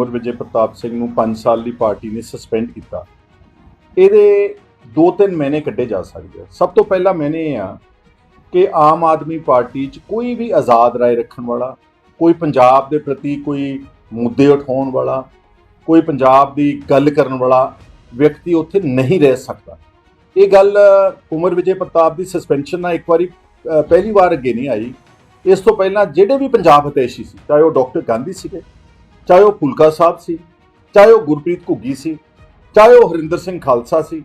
ਉਮਰ ਵਿਜੇ ਪ੍ਰਤਾਪ ਸਿੰਘ ਨੂੰ 5 ਸਾਲ ਲਈ ਪਾਰਟੀ ਨੇ ਸਸਪੈਂਡ ਕੀਤਾ। ਇਹਦੇ 2-3 ਮਹੀਨੇ ਕੱਢੇ ਜਾ ਸਕਦੇ ਆ। ਸਭ ਤੋਂ ਪਹਿਲਾ ਮੈਨੇ ਇਹ ਆ ਕਿ ਆਮ ਆਦਮੀ ਪਾਰਟੀ 'ਚ ਕੋਈ ਵੀ ਆਜ਼ਾਦ ਰਾਏ ਰੱਖਣ ਵਾਲਾ, ਕੋਈ ਪੰਜਾਬ ਦੇ ਪ੍ਰਤੀ ਕੋਈ ਮੁੱਦੇ ਉਠਾਉਣ ਵਾਲਾ, ਕੋਈ ਪੰਜਾਬ ਦੀ ਗੱਲ ਕਰਨ ਵਾਲਾ ਵਿਅਕਤੀ ਉੱਥੇ ਨਹੀਂ ਰਹਿ ਸਕਦਾ। ਇਹ ਗੱਲ ਉਮਰ ਵਿਜੇ ਪ੍ਰਤਾਪ ਦੀ ਸਸਪੈਂਸ਼ਨ ਨਾਲ ਇੱਕ ਵਾਰੀ ਪਹਿਲੀ ਵਾਰ ਅੱਗੇ ਨਹੀਂ ਆਈ। ਇਸ ਤੋਂ ਪਹਿਲਾਂ ਜਿਹੜੇ ਵੀ ਪੰਜਾਬ ਹਿਤੈਸ਼ੀ ਸੀ, ਚਾਹੇ ਉਹ ਡਾਕਟਰ ਗਾਂਧੀ ਸੀਗੇ ਚਾਹੇ ਉਹ ਫੁਲਕਾ ਸਾਹਿਬ ਸੀ, ਚਾਹੇ ਉਹ ਗੁਰਪ੍ਰੀਤ ਘੁੱਗੀ ਸੀ, ਚਾਹੇ ਉਹ ਹਰਿੰਦਰ ਸਿੰਘ ਖਾਲਸਾ ਸੀ,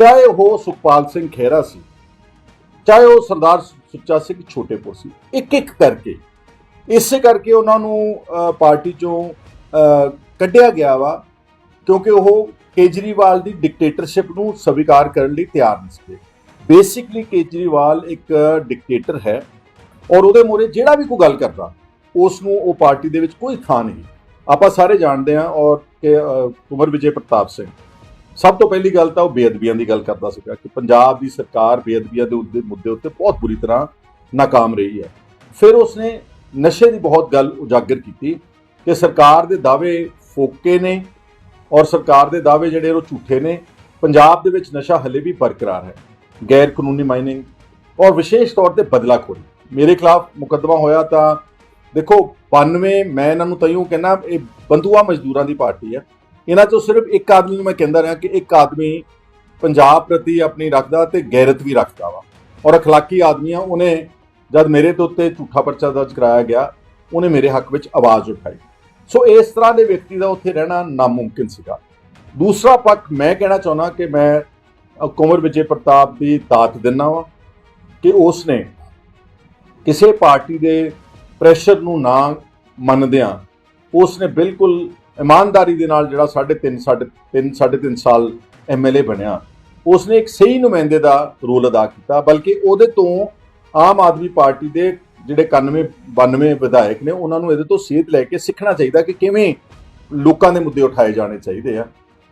ਚਾਹੇ ਉਹ ਸੁਖਪਾਲ ਸਿੰਘ ਖਹਿਰਾ ਸੀ, ਚਾਹੇ ਉਹ ਸਰਦਾਰ ਸੁੱਚਾ ਸਿੰਘ ਛੋਟੇਪੁਰ ਸੀ। ਇੱਕ ਇੱਕ ਕਰਕੇ, ਇਸੇ ਕਰਕੇ ਉਹਨਾਂ ਨੂੰ ਪਾਰਟੀ ਚੋਂ ਕੱਢਿਆ ਗਿਆ ਵਾ, ਕਿਉਂਕਿ ਉਹ ਕੇਜਰੀਵਾਲ ਦੀ ਡਿਕਟੇਟਰਸ਼ਿਪ ਨੂੰ ਸਵੀਕਾਰ ਕਰਨ ਲਈ ਤਿਆਰ ਨਹੀਂ ਸੀ। ਬੇਸਿਕਲੀ ਕੇਜਰੀਵਾਲ ਇੱਕ ਡਿਕਟੇਟਰ ਹੈ, ਔਰ ਉਹਦੇ ਮੂਹਰੇ ਜਿਹੜਾ ਵੀ ਕੋਈ ਗੱਲ ਕਰਦਾ, ਉਸ ਨੂੰ ਉਹ ਪਾਰਟੀ ਦੇ ਵਿੱਚ ਕੋਈ ਥਾਂ ਨਹੀਂ। ਆਪਾਂ ਸਾਰੇ ਜਾਣਦੇ ਹਾਂ ਔਰ ਕਿ ਅ, ਵਿਜੇ ਪ੍ਰਤਾਪ ਸਿੰਘ। ਸਭ ਤੋਂ ਪਹਿਲੀ ਗੱਲ ਤਾਂ ਉਹ ਬੇਅਦਬੀਆਂ ਦੀ ਗੱਲ ਕਰਦਾ ਸੀਗਾ ਕਿ ਪੰਜਾਬ ਦੀ ਸਰਕਾਰ ਬੇਅਦਬੀਆਂ ਦੇ ਮੁੱਦੇ ਉੱਤੇ ਬਹੁਤ ਬੁਰੀ ਤਰ੍ਹਾਂ ਨਾਕਾਮ ਰਹੀ ਹੈ। ਫਿਰ ਉਸਨੇ ਨਸ਼ੇ ਦੀ ਬਹੁਤ ਗੱਲ ਉਜਾਗਰ ਕੀਤੀ ਕਿ ਸਰਕਾਰ ਦੇ ਦਾਅਵੇ ਫੋਕੇ ਨੇ ਔਰ ਸਰਕਾਰ ਦੇ ਦਾਅਵੇ ਜਿਹੜੇ ਉਹ ਝੂਠੇ ਨੇ। ਪੰਜਾਬ ਦੇ ਵਿੱਚ ਨਸ਼ਾ ਹਲੇ ਵੀ ਬਰਕਰਾਰ ਹੈ ਗੈਰ ਕਾਨੂੰਨੀ ਮਾਈਨਿੰਗ ਔਰ ਵਿਸ਼ੇਸ਼ ਤੌਰ ਤੇ ਬਦਲਾਖੋਰੀ। ਮੇਰੇ ਖਿਲਾਫ ਮੁਕੱਦਮਾ ਹੋਇਆ ਤਾਂ ਦੇਖੋ 92 ਮੈਂ ਇਹਨਾਂ ਨੂੰ ਤਈਓ ਕਹਿੰਦਾ ਇਹ ਬੰਦੂਆ ਮਜ਼ਦੂਰਾਂ ਦੀ ਪਾਰਟੀ ਆ। ਇਹਨਾਂ ਚੋਂ ਸਿਰਫ ਇੱਕ ਆਦਮੀ ਨੂੰ ਮੈਂ ਕਹਿੰਦਾ ਰਿਹਾ ਕਿ ਇੱਕ ਆਦਮੀ ਪੰਜਾਬ ਪ੍ਰਤੀ ਆਪਣੀ ਰੱਖਦਾ ਤੇ ਗੈਰਤ ਵੀ ਰੱਖਦਾ ਵਾ। ਔਰ ਅਖਲਾਕੀ ਆਦਮੀ ਆ ਉਹਨੇ ਜਦ ਮੇਰੇ ਤੇ ਉੱਤੇ ਝੂਠਾ ਪਰਚਾ ਦਰਜ ਕਰਾਇਆ ਗਿਆ ਉਹਨੇ ਮੇਰੇ ਹੱਕ ਵਿੱਚ ਆਵਾਜ਼ ਉਠਾਈ। ਸੋ ਇਸ ਤਰ੍ਹਾਂ ਦੇ ਵਿਅਕਤੀ ਦਾ ਉੱਥੇ ਰਹਿਣਾ ਨਾਮੁਮਕਿਨ ਸੀਗਾ। ਦੂਸਰਾ ਪੱਖ ਮੈਂ ਕਹਿਣਾ ਚਾਹੁੰਦਾ ਕਿ ਮੈਂ ਅ, ਕੁੰਵਰ ਵਿਜੇ ਪ੍ਰਤਾਪ ਦੀ ਦਾਤ ਦਿੰਦਾ ਵਾਂ ਕਿ ਉਸ ਨੇ ਕਿਸੇ ਪਾਰਟੀ ਦੇ ਪ੍ਰੈਸ਼ਰ ਨੂੰ ਨਾ ਮੰਨਦਿਆਂ ਉਸ ਨੇ ਬਿਲਕੁਲ ਇਮਾਨਦਾਰੀ ਦੇ ਨਾਲ ਜਿਹੜਾ 3.5 3 3.5 ਸਾਲ ਐਮਐਲਏ ਬਣਿਆ ਉਸ ਨੇ ਇੱਕ ਸਹੀ ਨੁਮਾਇੰਦੇ ਦਾ ਰੋਲ ਅਦਾ ਕੀਤਾ, ਬਲਕਿ ਉਹਦੇ ਤੋਂ ਆਮ ਆਦਮੀ ਪਾਰਟੀ ਦੇ ਜਿਹੜੇ 91 92 ਵਿਧਾਇਕ ਨੇ, ਉਹਨਾਂ ਨੂੰ ਇਹਦੇ ਤੋਂ ਸੇਧ ਲੈ ਕੇ ਸਿੱਖਣਾ ਚਾਹੀਦਾ ਕਿ ਕਿਵੇਂ ਲੋਕਾਂ ਦੇ ਮੁੱਦੇ ਉਠਾਏ ਜਾਣੇ ਚਾਹੀਦੇ ਆ।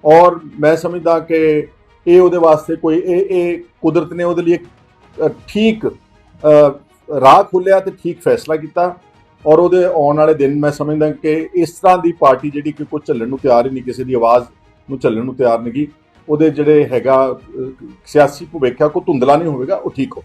ਔਰ ਮੈਂ ਸਮਝਦਾ ਕਿ ਇਹ ਉਹਦੇ ਵਾਸਤੇ ਕੋਈ, ਇਹ ਇਹ ਕੁਦਰਤ ਨੇ ਉਹਦੇ ਲਈ ਇੱਕ ਠੀਕ ਰਾਹ ਖੋਲਿਆ ਤੇ ਠੀਕ ਫੈਸਲਾ ਕੀਤਾ ਔਰ ਉਹਦੇ ਆਉਣ ਵਾਲੇ ਦਿਨ ਮੈਂ ਸਮਝਦਾ ਕਿ ਇਸ ਤਰ੍ਹਾਂ ਦੀ ਪਾਰਟੀ ਜਿਹੜੀ ਕਿ ਕੋਈ ਝੱਲਣ ਨੂੰ ਤਿਆਰ ਹੀ ਨਹੀਂ, ਕਿਸੇ ਦੀ ਆਵਾਜ਼ ਨੂੰ ਝੱਲਣ ਨੂੰ ਤਿਆਰ ਨਹੀਂ, ਉਹਦੇ ਜਿਹੜੇ ਹੈਗਾ ਸਿਆਸੀ ਭੁਵੇਖਿਆ ਕੋ ਧੁੰਦਲਾ ਨਹੀਂ ਹੋਵੇਗਾ, ਉਹ ਠੀਕ ਹੋ